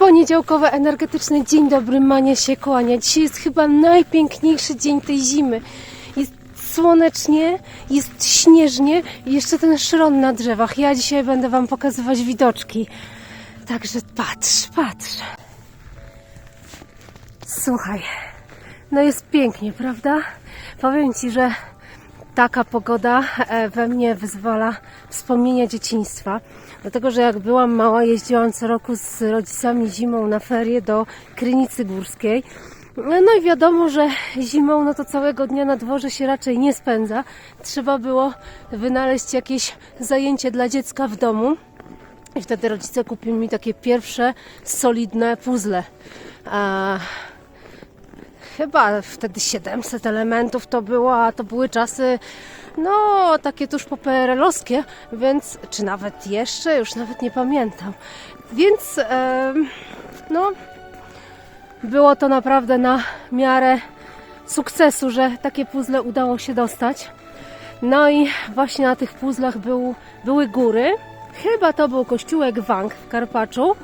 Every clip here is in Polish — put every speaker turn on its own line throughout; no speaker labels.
Poniedziałkowy energetyczny dzień dobry, Mania się kłania. Dzisiaj jest chyba najpiękniejszy dzień tej zimy. Jest słonecznie, jest śnieżnie i jeszcze ten szron na drzewach. Ja dzisiaj będę Wam pokazywać widoczki. Także patrz, patrz. Słuchaj, no jest pięknie, prawda? Powiem Ci, że taka pogoda e, we mnie wyzwala wspomnienia dzieciństwa. Dlatego, że jak byłam mała, jeździłam co roku z rodzicami zimą na ferie do Krynicy Górskiej. No i wiadomo, że zimą no to całego dnia na dworze się raczej nie spędza. Trzeba było wynaleźć jakieś zajęcie dla dziecka w domu. I wtedy rodzice kupili mi takie pierwsze solidne puzzle. Chyba wtedy 700 elementów to było, a to były czasy, no takie tuż po PRL-owskie, więc, czy nawet jeszcze, już nawet nie pamiętam. Więc, em, no, było to naprawdę na miarę sukcesu, że takie puzzle udało się dostać. No i właśnie na tych puzzlach był, były góry. Chyba to był kościółek Wang w Karpaczu.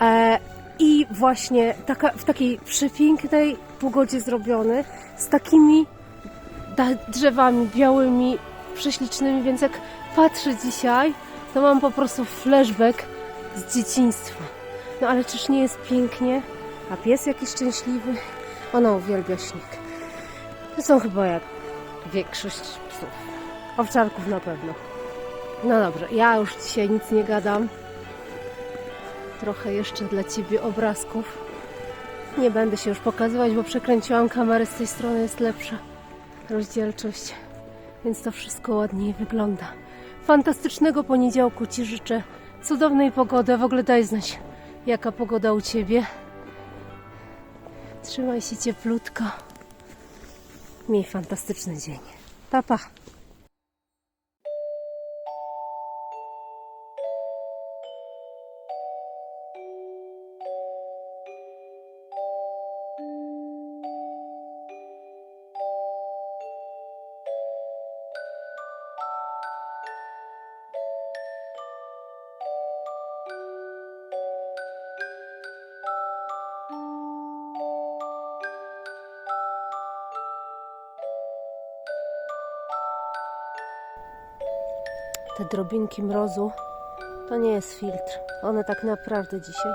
E, I właśnie taka, w takiej przepięknej pogodzie zrobiony, z takimi drzewami białymi, prześlicznymi, więc jak patrzę dzisiaj, to mam po prostu flashback z dzieciństwa. No ale czyż nie jest pięknie? A pies jakiś szczęśliwy? Ona uwielbia śnieg. To są chyba jak większość psów. Owczarków na pewno. No dobrze, ja już dzisiaj nic nie gadam. Trochę jeszcze dla Ciebie obrazków. Nie będę się już pokazywać, bo przekręciłam kamerę z tej strony, jest lepsza rozdzielczość, więc to wszystko ładniej wygląda. Fantastycznego poniedziałku Ci życzę, cudownej pogody, w ogóle daj znać, jaka pogoda u Ciebie. Trzymaj się cieplutko. Miej fantastyczny dzień. Pa, pa. Te drobinki mrozu to nie jest filtr. One tak naprawdę dzisiaj